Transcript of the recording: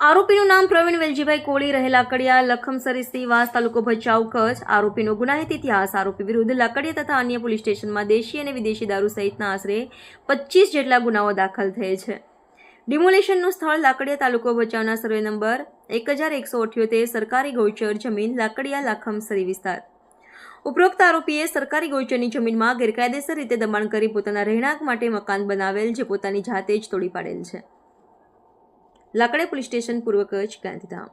આરોપીનું નામ પ્રવીણ વેલજીભાઈ કોળી રહે લાકડિયા લખમસરી શ્રીવાસ તાલુકો ભચાઉ, કચ્છ. આરોપીનો ગુનાહિત ઇતિહાસ, આરોપી વિરુદ્ધ લાકડિયા તથા અન્ય પોલીસ સ્ટેશનમાં દેશી અને વિદેશી દારૂ સહિતના આશરે પચીસ જેટલા ગુનાઓ દાખલ થયે છે. ડિમોલેશનનું સ્થળ લાકડિયા તાલુકો ભચાઉના સર્વે નંબર એક હજાર એકસો અઠ્યોતેર સરકારી ગૌચર જમીન, લાકડિયા, લાખમસરી વિસ્તાર. ઉપરોક્ત આરોપીએ સરકારી ગૌચરની જમીનમાં ગેરકાયદેસર રીતે દબાણ કરી પોતાના રહેણાંક માટે મકાન બનાવેલ જે પોતાની જાતે જ તોડી પાડેલ છે. લાકડે પોલીસ સ્ટેશન પૂર્વ કચ્છ ગાંધીધામ.